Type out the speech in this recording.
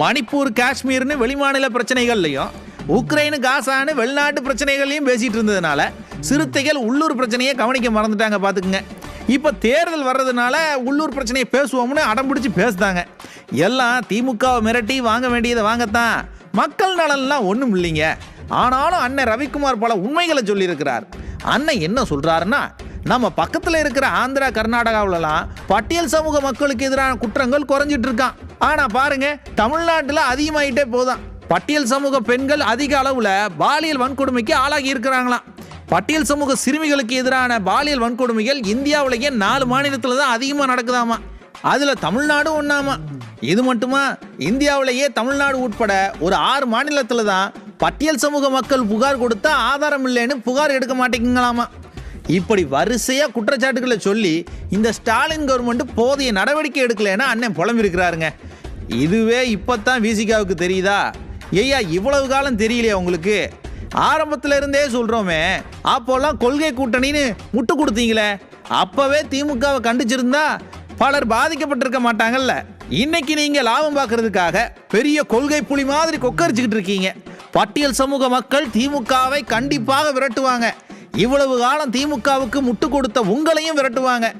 மணிப்பூர் காஷ்மீர்னு வெளிமாநில பிரச்சனைகள்லையும் உக்ரைனு காசான்னு வெளிநாட்டு பிரச்சனைகள்லையும் பேசிகிட்டு இருந்ததுனால சிறுத்தைகள் உள்ளூர் பிரச்சனையை கவனிக்க மறந்துட்டாங்க பார்த்துக்குங்க இப்போ தேர்தல் வர்றதுனால உள்ளூர் பிரச்சனையை பேசுவோம்னு அடம்பிடிச்சு பேசுதாங்க. எல்லாம் திமுகவை மிரட்டி வாங்க வேண்டியதை வாங்கத்தான். மக்கள் நலன்லாம் ஒன்றும் இல்லைங்க. ஆனாலும் அண்ணன் ரவிக்குமார் பல உண்மைகளை சொல்லியிருக்கிறார். அண்ணன் என்ன சொல்கிறாருன்னா நம்ம பக்கத்தில் இருக்கிற ஆந்திரா கர்நாடகாவிலலாம் பட்டியல் சமூக மக்களுக்கு எதிரான குற்றங்கள் குறைஞ்சிட்டு இருக்கான். ஆனால் பாருங்க தமிழ்நாட்டில் அதிகமாகிட்டே போதான் பட்டியல் சமூக பெண்கள் அதிக அளவில் பாலியல் வன்கொடுமைக்கு ஆளாகி இருக்கிறாங்களாம். பட்டியல் சமூக சிறுமிகளுக்கு எதிரான பாலியல் வன்கொடுமைகள் இந்தியாவிலேயே நாலு மாநிலத்தில் தான் அதிகமாக நடக்குதாமா. அதில் தமிழ்நாடும் ஒன்றாமா இது மட்டுமா இந்தியாவிலேயே தமிழ்நாடு உட்பட ஒரு ஆறு மாநிலத்தில் தான் பட்டியல் சமூக மக்கள் புகார் கொடுத்தா ஆதாரம் இல்லைன்னு புகார் எடுக்க மாட்டேங்குங்களாமா. இப்படி வரிசையாக குற்றச்சாட்டுகளை சொல்லி இந்த ஸ்டாலின் கவர்மெண்ட் போதிய நடவடிக்கை எடுக்கலைன்னா அண்ணன் புலம்பிருக்கிறாருங்க இதுவே இப்போத்தான் விசிகாவுக்கு தெரியுதா? ஐயா இவ்வளவு காலம் தெரியலையா உங்களுக்கு? ஆரம்பத்துல இருந்தே சொல்கிறோமே அப்போல்லாம் கொள்கை கூட்டணின்னு முட்டு கொடுத்தீங்களே. அப்போவே திமுகவை கண்டிச்சிருந்தா பலர் பாதிக்கப்பட்டிருக்க மாட்டாங்கல்ல. இன்னைக்கு நீங்க லாபம் பார்க்கறதுக்காக பெரிய கொள்கை புலி மாதிரி கொக்கரிச்சுக்கிட்டு இருக்கீங்க. பட்டியல் சமூக மக்கள் திமுகவை கண்டிப்பாக விரட்டுவாங்க. இவ்வளவு காலம் திமுகவுக்கு முட்டு கொடுத்த உங்களையும் விரட்டுவாங்க.